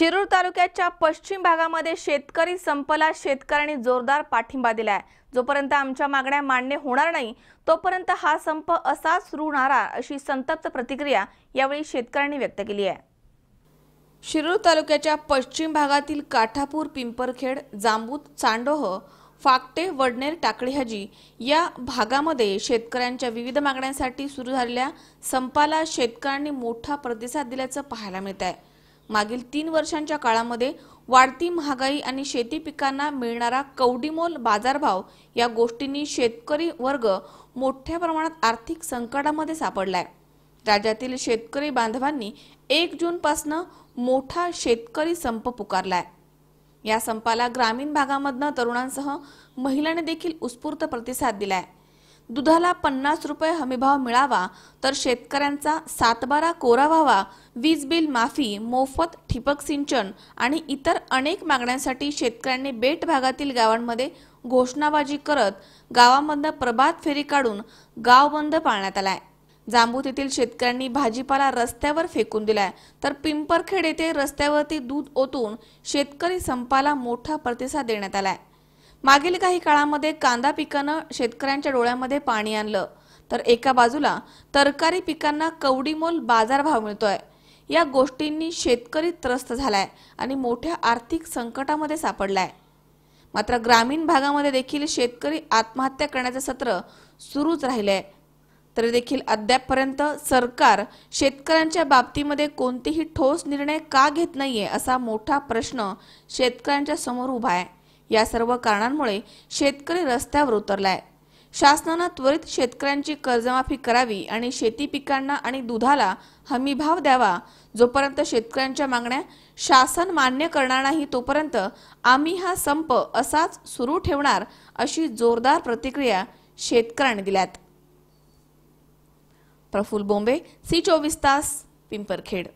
शिरूर तालुक्याच्या पश्चिम भागामध्ये शेतकरी संपला शेतकऱ्यांनी जोरदार पाठिंबा दिलाय. जोपर्यंत आमच्या मागण्या मान्य होणार नाही तोपर्यंत हा संप असाच सुरू राहणार अशी संतप्त प्रतिक्रिया यावेळी शेतकऱ्यांनी व्यक्त केली आहे. शिरूर तालुक्याच्या पश्चिम भागातील काठापूर पिंपरखेड जांबूत चांडोह फाकटे वडनेर टाकळी हजी या भागामध्ये शेतकऱ्यांच्या विविध मागण्यांसाठी सुरू झालेल्या संपाला शेतकऱ्यांनी मोठा प्रतिसाद दिल्याचं पाहायला मिळत आहे मागील तीन वर्षांच्या काळामध्ये वाढती महागाई आणि शेती पिकांना मिळणारा कवडीमोल बाजारभाव या गोष्टींनी शेतकरी वर्ग मोठ्या प्रमाणात आर्थिक संकटामध्ये सापडलाय. राज्यातील शेतकरी बांधवांनी एक जूनपासनं मोठा शेतकरी संप पुकारलाय. या संपाला ग्रामीण भागामधनं तरुणांसह महिलांनी देखील उत्स्फूर्त प्रतिसाद दिलाय. दुधाला पन्नास रुपये हमीभाव मिळावा तर शेतकऱ्यांचा सातबारा कोरा व्हावा. वीज बिल माफी मोफत ठिबक सिंचन आणि इतर अनेक मागण्यांसाठी शेतकऱ्यांनी बेट भागातील गावांमध्ये घोषणाबाजी करत गावामधनं प्रभात फेरी काढून गाव बंद पाळण्यात आलाय. जांबूत येथील शेतकऱ्यांनी भाजीपाला रस्त्यावर फेकून दिलाय. तर पिंपरखेड येथे रस्त्यावरती दूध ओतून शेतकरी संपाला मोठा प्रतिसाद देण्यात आलाय. मागील काही काळामध्ये कांदा पिकानं शेतकऱ्यांच्या डोळ्यामध्ये पाणी आणलं. तर एका बाजूला तरकारी पिकांना कवडीमोल बाजारभाव मिळतोय. या गोष्टींनी शेतकरी त्रस्त झालाय आणि मोठ्या आर्थिक संकटामध्ये सापडलाय. मात्र ग्रामीण भागामध्ये देखील शेतकरी आत्महत्या करण्याचं सत्र सुरूच राहिले तरी देखील अद्यापपर्यंत सरकार शेतकऱ्यांच्या बाबतीमध्ये कोणतेही ठोस निर्णय का घेत नाहीये असा मोठा प्रश्न शेतकऱ्यांच्या समोर उभा आहे. या सर्व कारणांमुळे शेतकरी रस्त्यावर उतरलाय. शासनानं त्वरित शेतकऱ्यांची कर्जमाफी करावी आणि शेती पिकांना आणि दुधाला हमीभाव द्यावा जोपर्यंत शेतकऱ्यांच्या मागण्या शासन मान्य करणार नाही तोपर्यंत आम्ही हा संप असाच सुरू ठेवणार अशी जोरदार प्रतिक्रिया शेतकऱ्यांनी दिल्यात. प्रफुल बोंबे सी चोवीस तास पिंपरखेड.